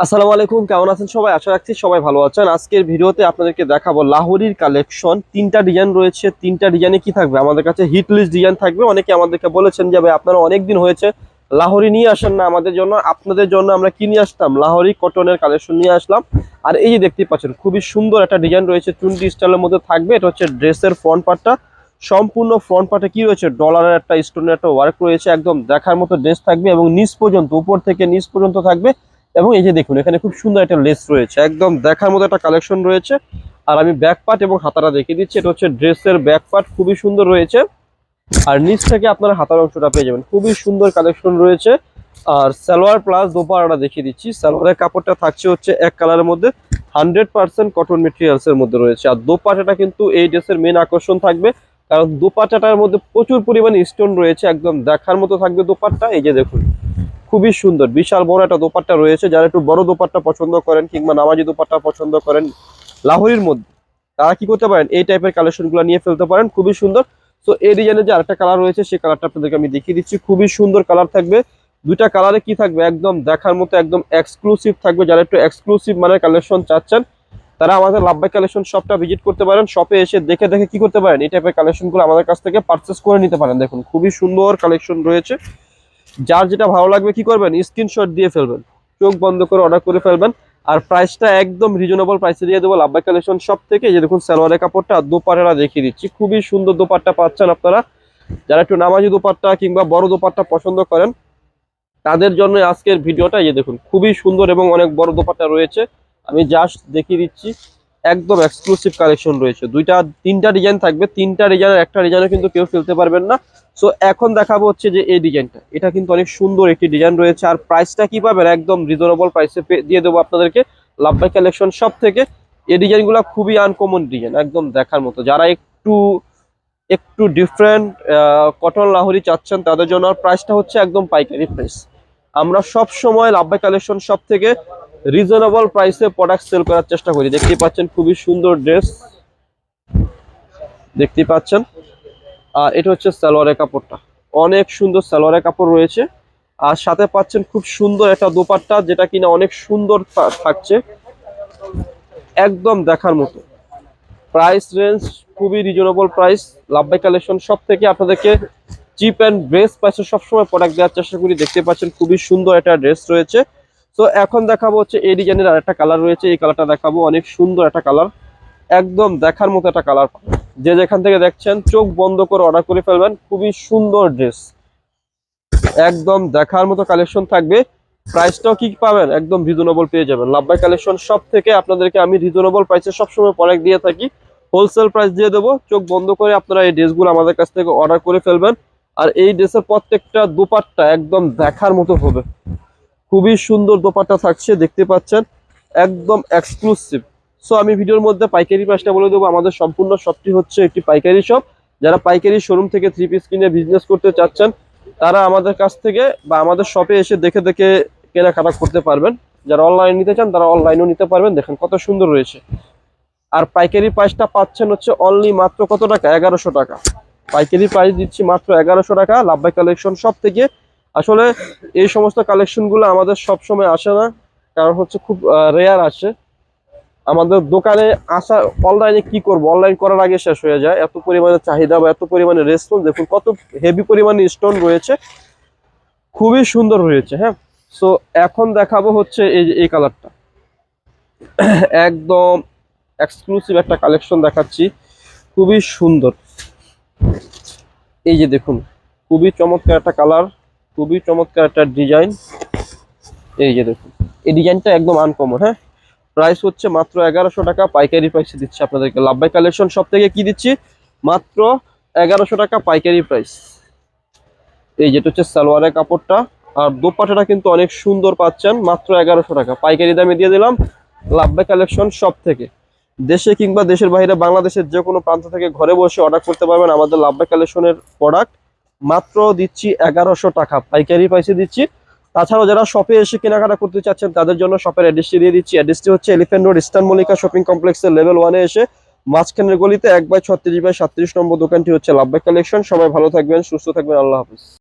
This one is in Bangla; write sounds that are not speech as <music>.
আসসালামু আলাইকুম, কেমন আছেন সবাই? আশা রাখছি সবাই ভালো আছেন। আজকের ভিডিওতে আপনাদেরকে দেখাবো লাহোরির কালেকশন। তিনটা ডিজাইন রয়েছে। তিনটা ডিজাইনে কি থাকবে? আমাদের কাছে হিট লিস্ট ডিজাইন থাকবে। অনেকে আমাদেরকে বলেছেন যে, ভাই, আপনারা অনেক দিন হয়েছে লাহোরি নিয়ে আসেন না আমাদের জন্য। আপনাদের জন্য আমরা কি নিয়ে আসতাম? লাহোরি কটনের কালেকশন নিয়ে আসলাম। আর এই যে দেখতে পাচ্ছেন, খুবই সুন্দর একটা ডিজাইন রয়েছে। টুয়েন্টি স্টাইলের মধ্যে থাকবে। এটা হচ্ছে ড্রেসের ফ্রন্ট পার্টটা সম্পূর্ণ ফ্রন্ট পার্টে কি রয়েছে? ডলারের একটা স্টোনের একটা ওয়ার্ক রয়েছে। একদম দেখার মতো ড্রেস থাকবে এবং নিচ পর্যন্ত, উপর থেকে নিচ পর্যন্ত থাকবে। এবং এই যে দেখুন, এখানে খুব সুন্দর একটা লেস রয়েছে। একদম দেখার মতো একটা কালেকশন রয়েছে। আর আমি ব্যাক পার্ট এবং হাতাটা দেখিয়ে দিচ্ছি। এটা হচ্ছে ড্রেসের ব্যাক পার্ট খুবই সুন্দর রয়েছে। আর নিচ থেকে আপনারা হাতার অংশটা পেয়ে যাবেন। খুবই সুন্দর কালেকশন রয়েছে। আর সালোয়ার প্লাস দোপাড়াটা দেখিয়ে দিচ্ছি। সালোয়ারের কাপড়টা থাকছে হচ্ছে এক কালারের মধ্যে। হান্ড্রেড পার্সেন্ট কটন মেটেরিয়ালস এর মধ্যে রয়েছে। আর দোপাটাটা কিন্তু এই ড্রেসের মেন আকর্ষণ থাকবে। কারণ দোপাটাটার মধ্যে প্রচুর পরিমাণে স্টোন রয়েছে। একদম দেখার মতো থাকবে দোপাট্টা এই যে দেখুন খুবই সুন্দর। বিশাল বড় একটা দোপাট্টা রয়েছে। যারা একটু বড় দোপাট্টা পছন্দ করেন কিংবা নামাজি দোপাট্টা পছন্দ করেন, লাহোরির মধ্যে, তারা কি করতে পারেন? এই টাইপের কালেকশনগুলো নিয়ে ফেলতে পারেন। খুবই সুন্দর। তো এই ডিজাইনের যে আরেকটা কালার রয়েছে সেই কালারটা আপনাদেরকে আমি দেখিয়ে দিচ্ছি। খুবই সুন্দর কালার থাকবে। দুইটা কালারে কি থাকবে? একদম দেখার মতো, একদম এক্সক্লুসিভ থাকবে। যারা একটু এক্সক্লুসিভ মানের কালেকশন চাচ্ছেন, তারা আমাদের লাভবাই কালেকশন শপটা ভিজিট করতে পারেন। শপে এসে দেখে দেখে কি করতে পারেন? এই টাইপের কালেকশনগুলো আমাদের কাছ থেকে পারচেস করে নিতে পারেন। দেখুন, খুবই সুন্দর কালেকশন রয়েছে। যার যেটা ভালো লাগবে কি করবেন? স্ক্রিনশট দিয়ে ফেলবেন। চোখ বন্ধ করে অর্ডার করে ফেলবেন। আর প্রাইসটা একদম রিজনেবল প্রাইসে দিয়ে দেবো। লাভবাই কালেকশন সব থেকে যে দেখুন সালোয়ারের কাপড়টা দোপারেরা দেখিয়ে দিচ্ছি। খুবই সুন্দর দোপাট্টা পাচ্ছেন আপনারা। যারা একটু নামাজি দোপাট্টা কিংবা বড় দোপাট্টা পছন্দ করেন, তাদের জন্য আজকের ভিডিওটা এই দেখুন, খুবই সুন্দর এবং অনেক বড় দোপাট্টা রয়েছে। আমি জাস্ট দেখিয়ে দিচ্ছি। একদম এক্সক্লুসিভ কালেকশন রয়েছে। দুইটা, তিনটা ডিজাইন থাকবে। তিনটা ডিজাইনের একটা ডিজাইনে কিন্তু কেউ ফেলতে পারবেন না। সো এখন দেখাবো হচ্ছে যে এই ডিজাইনটা এটা কিন্তু অনেক সুন্দর একটি ডিজাইন রয়েছে। আর প্রাইসটা কি পাবেন? একদম রিজনেবল প্রাইসে দিয়ে দেবো আপনাদেরকে লাভবাই কালেকশন সব থেকে। এই ডিজাইনগুলো খুবই আনকমন ডিজাইন একদম দেখার মতো। যারা একটু একটু ডিফারেন্ট কটন লাহরি চাচ্ছেন, তাদের জন্য আর প্রাইসটা হচ্ছে একদম পাইকারি প্রাইস আমরা সব সময় লাভবাই কালেকশন সব থেকে রিজনেবল প্রাইসে প্রোডাক্ট সেল করার চেষ্টা করি। দেখতেই পাচ্ছেন খুবই সুন্দর ড্রেস দেখতে পাচ্ছেন। আর এটা হচ্ছে সালোয়ারের কাপড়টা। অনেক সুন্দর সালোয়ারের কাপড় রয়েছে। আর সাথে পাচ্ছেন খুব সুন্দর একটা দোপাট্টা, যেটা কিনা অনেক সুন্দর থাকছে। একদম দেখার মতো। প্রাইস রেঞ্জ খুবই রিজনেবল প্রাইস লাভবাই কালেকশন সব থেকে আপনাদেরকে চিপ অ্যান্ড ড্রেস প্রাইসে সবসময় প্রোডাক্ট দেওয়ার চেষ্টা করি। দেখতে পাচ্ছেন খুবই সুন্দর একটা ড্রেস রয়েছে। তো এখন দেখাবো হচ্ছে এই ডিজাইনের আর একটা কালার রয়েছে। এই কালারটা দেখাবো। অনেক সুন্দর একটা কালার একদম দেখার মতো একটা কালার যে যেখান থেকে দেখছেন, চোখ বন্ধ করে অর্ডার করে ফেলবেন। খুবই সুন্দর ড্রেস একদম দেখার মতো কালেকশন থাকবে। প্রাইসটাও কি পাবেন? একদম রিজনেবল পেয়ে যাবেন। লাভবাই কালেকশন সব থেকে আপনাদেরকে আমি রিজনেবল প্রাইসে সবসময় প্রোডাক্ট দিয়ে থাকি। হোলসেল প্রাইস দিয়ে দেবো। চোখ বন্ধ করে আপনারা এই ড্রেসগুলো আমাদের কাছ থেকে অর্ডার করে ফেলবেন। আর এই ড্রেসের প্রত্যেকটা দুপাট্টা একদম দেখার মতো হবে। খুবই সুন্দর দোপাট্টা থাকছে, দেখতে পাচ্ছেন? একদম এক্সক্লুসিভ সো আমি ভিডিওর মধ্যে পাইকারি প্রাইসটা বলে দেবো। আমাদের সম্পূর্ণ শপটি হচ্ছে একটি পাইকারি শপ যারা পাইকারি শোরুম থেকে থ্রি পিস কিনে বিজনেস করতে চাচ্ছেন, তারা আমাদের কাছ থেকে বা আমাদের শপে এসে দেখে দেখে কেনাকাটা করতে পারবেন। যারা অনলাইন নিতে চান, তারা অনলাইনেও নিতে পারবেন। দেখেন কত সুন্দর রয়েছে। আর পাইকারি প্রাইসটা পাচ্ছেন হচ্ছে অনলি মাত্র কত টাকা? এগারোশো টাকা। পাইকারি প্রাইস দিচ্ছি মাত্র এগারোশো টাকা, লাভবাই কালেকশন সব থেকে আসলে এই সমস্ত কালেকশনগুলো আমাদের সব সময় আসে না, কারণ হচ্ছে খুব রেয়ার আসে। আমাদের দোকানে আসা অনলাইনে কি করব? অনলাইন করার আগে শেষ হয়ে যায়। এত পরিমাণে চাহিদা বা এত পরিমাণে রেসপন্স দেখুন কত হেভি পরিমাণে স্টোন রয়েছে। খুবই সুন্দর রয়েছে হ্যাঁ? সো এখন দেখাবো হচ্ছে এই যে এই কালারটা <clears throat> একদম এক্সক্লুসিভ একটা কালেকশন দেখাচ্ছি। খুবই সুন্দর। এই যে দেখুন, খুবই চমৎকার একটা কালার খুবই চমৎকার একটা ডিজাইন এই যে দেখুন, এই ডিজাইনটা একদম আনকমন হ্যাঁ? প্রাইস হচ্ছে মাত্র এগারোশো টাকা, পাইকারি প্রাইসে দিচ্ছি আপনাদেরকে। লাভবাই কালেকশন সব থেকে কি দিচ্ছি? মাত্র এগারোশো টাকা পাইকারি প্রাইস এই যেটা হচ্ছে সালোয়ারের কাপড়টা, আর দোপাটাটা কিন্তু অনেক সুন্দর পাচ্ছেন, মাত্র এগারোশো টাকা। পাইকারি দামে দিয়ে দিলাম লাভবাই কালেকশন সব থেকে। দেশে কিংবা দেশের বাইরে বাংলাদেশের যে কোনো প্রান্ত থেকে ঘরে বসে অর্ডার করতে পারবেন আমাদের লাভবাই কালেকশনের প্রোডাক্ট মাত্র দিচ্ছি এগারোশো টাকা। পাইকারি প্রাইসে দিচ্ছি। তাছাড়াও যারা শপে এসে কেনাকাটা করতে চাচ্ছেন, তাদের জন্য শপের অ্যাড্রেসটি দিয়ে দিচ্ছি। অ্যাড্রেসটি হচ্ছে Elephant Road Eastern Mallika shopping কমপ্লেক্সের লেভেল ওয়ানে এসে মাঝখানের গলিতে এক বাই ছত্রিশ বাই সাতত্রিশ নম্বর দোকানটি হচ্ছে লাভবাই কালেকশন সবাই ভালো থাকবেন, সুস্থ থাকবেন, আল্লাহ হাফিজ।